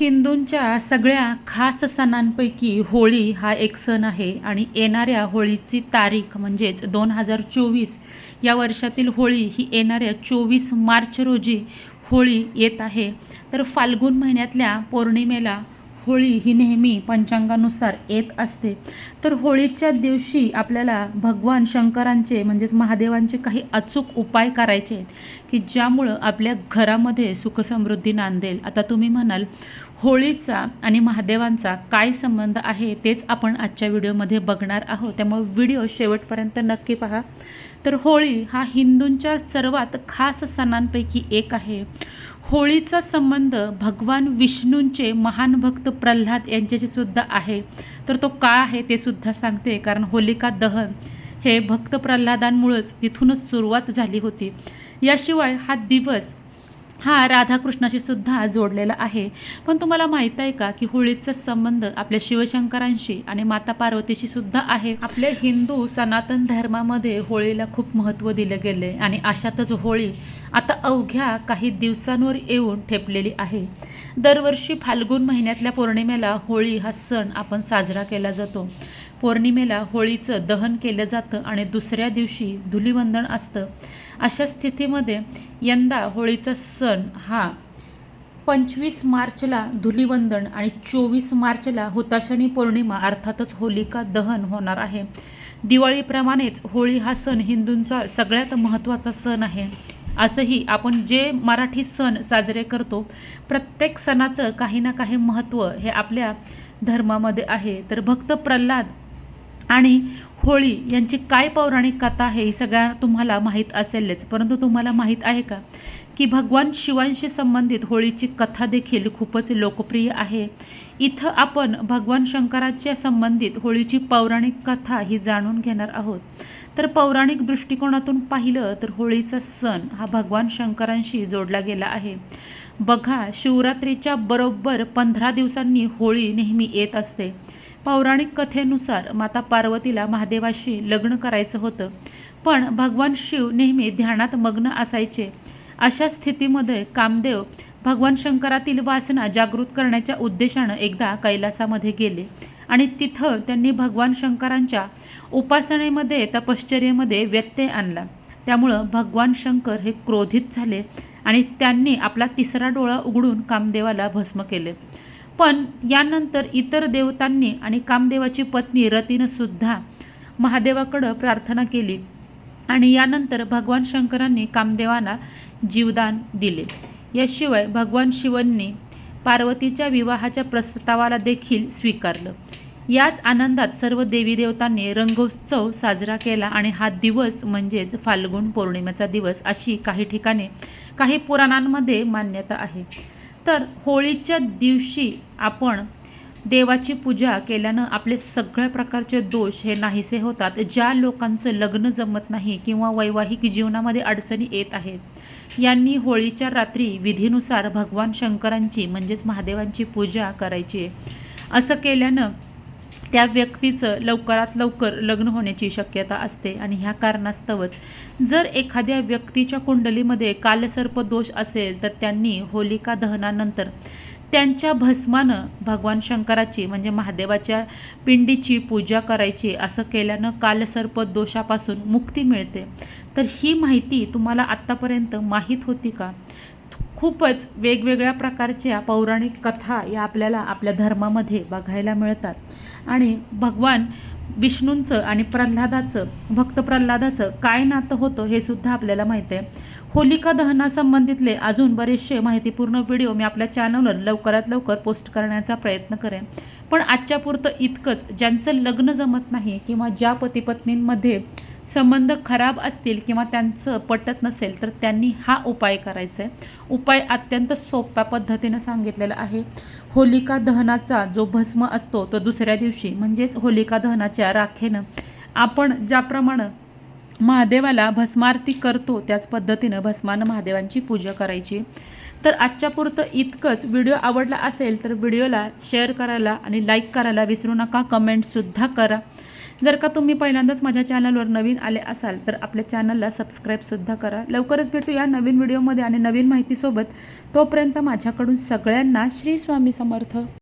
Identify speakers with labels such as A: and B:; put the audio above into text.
A: हिंदूंच्या सगळ्या खास सणांपैकी होळी हा एक सण आहे आणि येणाऱ्या होळीची तारीख म्हणजेच दोन हजार चोवीस या वर्षातील होळी ही येणाऱ्या चोवीस मार्च रोजी होळी येत आहे. तर फाल्गुन महिन्यातल्या पौर्णिमेला होळी ही नेहमी पंचांगानुसार येत असते. तर होळीच्या दिवशी आपल्याला भगवान शंकरांचे म्हणजेच महादेवांचे काही अचूक उपाय करायचे आहेत की ज्यामुळं आपल्या घरामध्ये सुखसमृद्धी नांदेल. आता तुम्ही म्हणाल होळीचा आणि महादेवांचा काय संबंध आहे तेच आपण आजच्या व्हिडिओमध्ये बघणार आहोत. त्यामुळे व्हिडिओ शेवटपर्यंत नक्की पहा. तर होळी हा हिंदूंच्या सर्वात खास सणांपैकी एक आहे. होळीचा संबंध भगवान विष्णूंचे महान भक्त प्रल्हाद यांच्याशी सुद्धा आहे. तर तो का आहे ते सुद्धा सांगते कारण होलिका दहन हे भक्त प्रल्हादांमुळेच तिथूनच सुरुवात झाली होती. याशिवाय हा दिवस हा राधाकृष्णाशी सुद्धा जोडलेला आहे. पण तुम्हाला माहीत आहे का की होळीचा संबंध आपल्या शिवशंकरांशी आणि माता पार्वतीशी सुद्धा आहे. आपल्या हिंदू सनातन धर्मामध्ये होळीला खूप महत्त्व दिलं गेले आणि अशातच होळी आता अवघ्या काही दिवसांवर येऊन ठेपलेली आहे. दरवर्षी फाल्गुन महिन्यातल्या पौर्णिमेला होळी हा सण आपण साजरा केला जातो. पौर्णिमेला होळीचं दहन केलं जातं आणि दुसऱ्या दिवशी धुलिवंदन असतं. अशा स्थितीमध्ये यंदा होळीचा सण हा पंचवीस मार्चला धुलिवंदन आणि चोवीस मार्चला हुताशनी पौर्णिमा अर्थातच होलिका दहन होणार आहे. दिवाळीप्रमाणेच होळी हा सण हिंदूंचा सगळ्यात महत्त्वाचा सण आहे. असंही आपण जे मराठी सण साजरे करतो प्रत्येक सणाचं काही ना काही महत्त्व हे आपल्या धर्मामध्ये आहे. तर भक्त प्रल्हाद आणि होळी यांची काय पौराणिक कथा आहे ही सगळ्या तुम्हाला माहीत असेलच. परंतु तुम्हाला माहीत आहे का? की भगवान शिवांशी संबंधित होळीची कथा देखील खूपच लोकप्रिय आहे. इथं आपण भगवान शंकराच्या संबंधित होळीची पौराणिक कथा ही जाणून घेणार आहोत. तर पौराणिक दृष्टिकोनातून पाहिलं तर होळीचा सण हा भगवान शंकरांशी जोडला गेला आहे. बघा शिवरात्रीच्या बरोबर पंधरा दिवसांनी होळी नेहमी येत असते. पौराणिक कथेनुसार माता पार्वतीला महादेवाशी लग्न करायचं होतं. पण भगवान शिव नेहमी ध्यानात मग्न असायचे. अशा स्थितीमध्ये कामदेव भगवान शंकरातील वासना जागृत करण्याच्या उद्देशानं एकदा कैलासामध्ये गेले आणि तिथं त्यांनी भगवान शंकरांच्या उपासनेमध्ये तपश्चर्येमध्ये व्यत्यय आणला. त्यामुळं भगवान शंकर हे क्रोधित झाले आणि त्यांनी आपला तिसरा डोळा उघडून कामदेवाला भस्म केले. पण यानंतर इतर देवतांनी आणि कामदेवाची पत्नी रतीनंसुद्धा महादेवाकडं प्रार्थना केली आणि यानंतर भगवान शंकरांनी कामदेवांना जीवदान दिले. याशिवाय भगवान शिवांनी पार्वतीच्या विवाहाच्या प्रस्तावाला देखील स्वीकारलं. याच आनंदात सर्व देवी देवतांनी रंगोत्सव साजरा केला आणि हा दिवस म्हणजेच फाल्गुन पौर्णिमेचा दिवस अशी काही ठिकाणी काही पुराणांमध्ये मान्यता आहे. तर होळीच्या दिवशी आपण देवाची पूजा केल्यानं आपले सगळ्या प्रकारचे दोष हे नाहीसे होतात. ज्या लोकांचं लग्न जमत नाही किंवा वैवाहिक जीवनामध्ये अडचणी येत आहेत यांनी होळीच्या रात्री विधीनुसार भगवान शंकरांची म्हणजेच महादेवांची पूजा करायची. आहे असं केल्यानं त्या व्यक्तीचं लवकरात लवकर लग्न होण्याची शक्यता असते आणि ह्या कारणास्तवच जर एखाद्या व्यक्तीच्या कुंडलीमध्ये कालसर्प दोष असेल तर त्यांनी होलिका दहनानंतर त्यांच्या भस्मानं भगवान शंकराची म्हणजे महादेवाच्या पिंडीची पूजा करायची असं केल्यानं कालसर्प दोषापासून मुक्ती मिळते. तर ही माहिती तुम्हाला आत्तापर्यंत माहीत होती का? खूपच वेगवेगळ्या प्रकारच्या पौराणिक कथा या आपल्याला आपल्या धर्मामध्ये बघायला मिळतात. आणि भगवान विष्णूंचं आणि प्रल्हादाचं भक्त प्रल्हादाचं काय नातं होतं हे सुद्धा आपल्याला माहीत आहे. होलिका दहनासंबंधितले अजून बरेचसे माहितीपूर्ण व्हिडिओ मी आपल्या चॅनलवर लवकरात लवकर पोस्ट करण्याचा प्रयत्न करेन. पण आजच्या पुरतं इतकंच. ज्यांचं लग्न जमत नाही किंवा ज्या पतीपत्नींमध्ये संबंध खराब असतील किंवा त्यांचं पटत नसेल तर त्यांनी हा उपाय करायचा आहे. उपाय अत्यंत सोप्या पद्धतीनं सांगितलेला आहे. होलिका दहनाचा जो भस्म असतो तो दुसऱ्या दिवशी म्हणजेच होलिका दहनाच्या राखेनं आपण ज्याप्रमाणे महादेवाला भस्मारती करतो त्याच पद्धतीनं भस्मानं महादेवांची पूजा करायची. तर आजच्या पुरतं इतकंच. व्हिडिओ आवडला असेल तर व्हिडिओला शेअर करायला आणि लाईक करायला विसरू नका. कमेंटसुद्धा करा. जर का तुम्ही पहिल्यांदाच माझ्या चॅनलवर नवीन आले असाल तर आपल्या चॅनलला सबस्क्राईबसुद्धा करा. लवकरच भेटू या नवीन व्हिडिओमध्ये आणि नवीन माहितीसोबत. तोपर्यंत माझ्याकडून सगळ्यांना श्री स्वामी समर्थ.